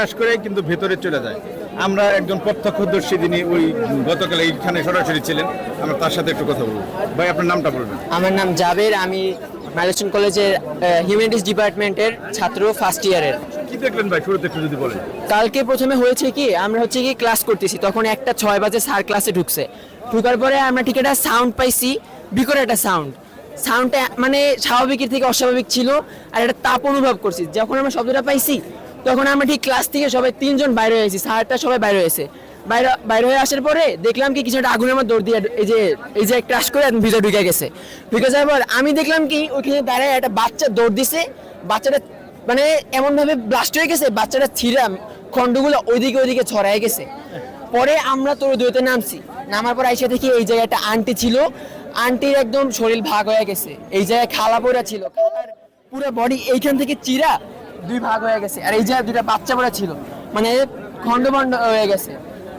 Crush করে কিন্তু ভেতরে চলে যায়। আমরা একজন প্রত্যক্ষদর্শী যিনি ওই গতকাল এইখানে সরাসরি ছিলেন আমরা তার সাথে একটু কথা বলব। ভাই আপনার নামটা বলবেন। আমার নাম জাবের আমি মাইলস্টোন কলেজের হিউম্যানিটিস ডিপার্টমেন্টের ছাত্র ফার্স্ট ইয়ারের কি দেখলেন ভাই শুরুতে একটু যদি বলেন। কালকে প্রথমে হয়েছে কি আমরা হচ্ছে কি ক্লাস করতেছি তখন একটা ছয় বাজে স্যার ক্লাসে ঢুকছে। ঢুকার পরে আমরা ঠিক একটা সাউন্ড পাইছি বিকট একটা সাউন্ড সাউন্ডটা মানে স্বাভাবিকের থেকে অস্বাভাবিক ছিল আর একটা তাপ অনুভব করছি। যখন আমরা শব্দটা পাইছি তখন আমরা ঠিক ক্লাস থেকে সবাই তিনজন বাইরে হয়েছি, স্যারটা সবাই বাইরে হয়েছে। বাইরে বাইরে হয়ে আসার পরে দেখলাম কি কিছু একটা আগুনের মধ্যে দৌড় দিয়ে এই যে এই যে ক্রাশ করে ভিতরে ঢুকে গেছে। ঢুকে যাওয়ার পর আমি দেখলাম কি ওইখানে দাঁড়ায় একটা বাচ্চা দৌড় দিছে, বাচ্চাটা মানে এমনভাবে ব্লাস্ট হয়ে গেছে, বাচ্চাটা ছিঁড়াম খণ্ডগুলো ওইদিকে ওইদিকে ছড়ায় গেছে। পরে আমরা তোর দুইতে নামছি, নামার পর আইসা দেখি এই জায়গায় একটা আন্টি ছিল। আন্টির একদম শরীর ভাগ হয়ে গেছে, এই জায়গায় খালা পড়া ছিল, খালার পুরো বডি এইখান থেকে চিরা দুই ভাগ হয়ে গেছে। আর এই জায়গায় দুইটা বাচ্চা পড়া ছিল মানে খণ্ড খণ্ড হয়ে গেছে।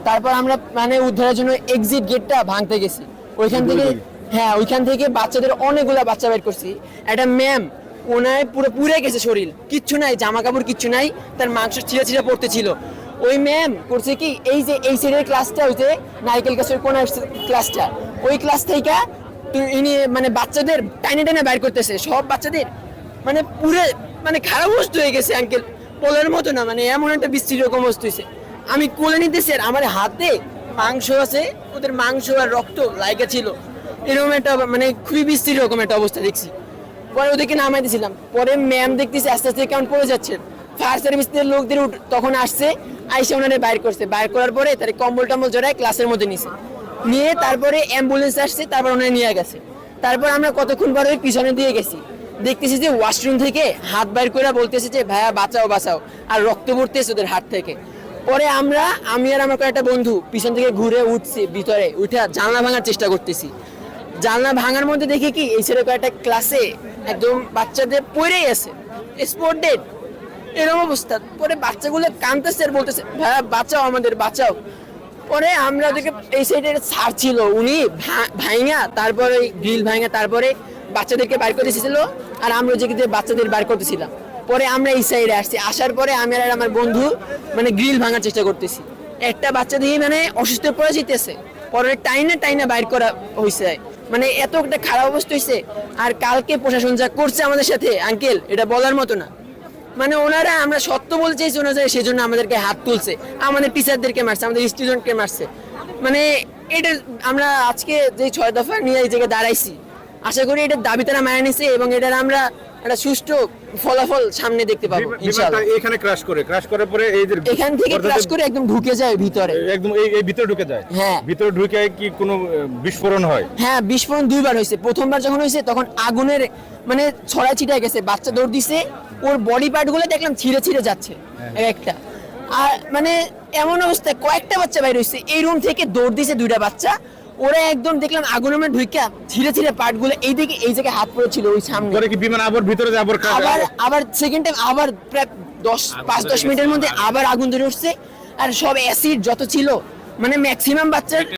তারপর আমরা মানে উদ্ধারের জন্য এক্সিট গেটটা ভাঙতে গেছি। ওইখান থেকে হ্যাঁ ওইখান থেকে বাচ্চাদের অনেকগুলা বাচ্চা বের করছি। একটা ম্যাম ওনায় পুরো পুড়ে গেছে শরীর কিচ্ছু নাই জামা কাপড় কিচ্ছু নাই তার মাংস ছিঁড়ে ছিঁড়ে পড়তে ছিল। ওই ম্যাম করছে কি এই যে এই সাইডের ক্লাসটা ওই যে নারকেল গাছের কোন ক্লাসটা ওই ক্লাস থেকে ইনি মানে বাচ্চাদের টাইনে টাইনে বাইর করতেছে সব বাচ্চাদের মানে পুরে মানে খারাপ অবস্থা হয়ে গেছে আঙ্কেল পোলের মতো না মানে এমন একটা বৃষ্টি রকম অবস্থা হয়েছে। আমি কোলে নিতেছি আর আমার হাতে মাংস আছে, ওদের মাংস আর রক্ত লাইকা ছিল। এরকম একটা মানে খুবই বৃষ্টির রকম একটা অবস্থা দেখছি। পরে ওদেরকে নামাই দিয়েছিলাম পরে ম্যাম দেখতেছি আস্তে আস্তে কেমন পড়ে যাচ্ছে। ফায়ার সার্ভিসের লোকদের তখন আসছে, আইসে ওনারে বাইর করছে। বাইর করার পরে তার কম্বল টম্বল জড়ায় ক্লাসের মধ্যে নিছে। নিয়ে তারপরে অ্যাম্বুলেন্স আসছে, তারপর ওনারে নিয়ে গেছে। তারপর আমরা কতক্ষণ পরে পিছনে দিয়ে গেছি। দেখতেছি যে ওয়াশরুম থেকে হাত বাইর করে বলতেছে যে, ভাইয়া, বাঁচাও বাঁচাও। আর রক্ত পড়তেছে ওদের হাত থেকে। পরে আমরা, আমি আর আমার কয়েকটা বন্ধু পিছন থেকে ঘুরে উঠছি, ভিতরে উঠে জানলা ভাঙার চেষ্টা করতেছি। জানলা ভাঙার মধ্যে দেখি কি, এই ছেলে কয়েকটা ক্লাসে একদম বাচ্চাদের পড়েই আছে। স্পোর্ট ডেট এরকম অবস্থা। পরে বাচ্চাগুলো কাঁদতেছে আর বলতেছে, ভাইয়া, বাঁচাও আমাদের, বাঁচাও। পরে আমরা ওদেরকে, এই সাইডে স্যার ছিল উনি ভাইঙা, তারপরে গ্রিল ভাঙা তারপরে বাচ্চাদেরকে বাইর করে দিয়েছিল আর আমরা যে বাচ্চাদের বাইর করতেছিলাম পরে আমরা এই সাইডে আসছি। আসার পরে আমি আর আমার বন্ধু মানে গ্রিল ভাঙার চেষ্টা করতেছি। একটা বাচ্চা দিয়ে মানে অসুস্থ পড়ে যেতেছে পরে টাইনে টাইনে বাইর করা হয়েছে মানে এত একটা খারাপ অবস্থা হয়েছে আর কালকে প্রশাসন যা করছে আমাদের সাথে আঙ্কেল এটা বলার মতো না। মানে ওনারা আমরা সত্য বলতে চাইছি ওনারা সেজন্য আমাদেরকে হাত তুলছে। আমাদের টিচারদেরকে মারছে, আমাদের স্টুডেন্টকে মারছে। মানে এটা আমরা আজকে যে ছয় দফা নিয়ে এই জায়গায় দাঁড়াইছি আশা করি এটার দাবি তারা মারা নিছে এবং এটার আমরা একটা সুষ্ঠু ফলাফল সামনে দেখতে পাবো ইনশাআল্লাহ। এখানে ক্রাশ করে। ক্রাশ করার পরে এই যে এখান থেকে করে একদম ঢুকে যায় ভিতরে। একদম এই এই ভিতরে ঢুকে যায়? হ্যাঁ। ভিতরে ঢুকে কি কোনো বিস্ফোরণ হয়? হ্যাঁ বিস্ফোরণ দুইবার হয়েছে। প্রথমবার যখন হয়েছে তখন আগুনের মানে ছড়াই ছিটায় গেছে। বাচ্চা দৌড় দিছে ওর বডি পার্টগুলো দেখলাম ছিঁড়ে ছিঁড়ে যাচ্ছে একটা। আর মানে এমন অবস্থায় কয়েকটা বাচ্চা বাইর হয়েছে। এই রুম থেকে দৌড় দিছে দুইটা বাচ্চা। ওরা একদম দেখলাম আগুনের মধ্যে ঢুইকা ছিঁড়ে ছিঁড়ে পার্টগুলো এইদিকে এই জায়গায় হাত পড়েছিল ওই সামনে। পরে কি বিমান আবার ভিতরে যায় আবার আবার আবার সেকেন্ড টাইম আবার প্রায় দশ পাঁচ দশ মিনিটের মধ্যে আবার আগুন ধরে উঠছে। আর সব অ্যাসিড যত ছিল মানে ম্যাক্সিমাম বাচ্চার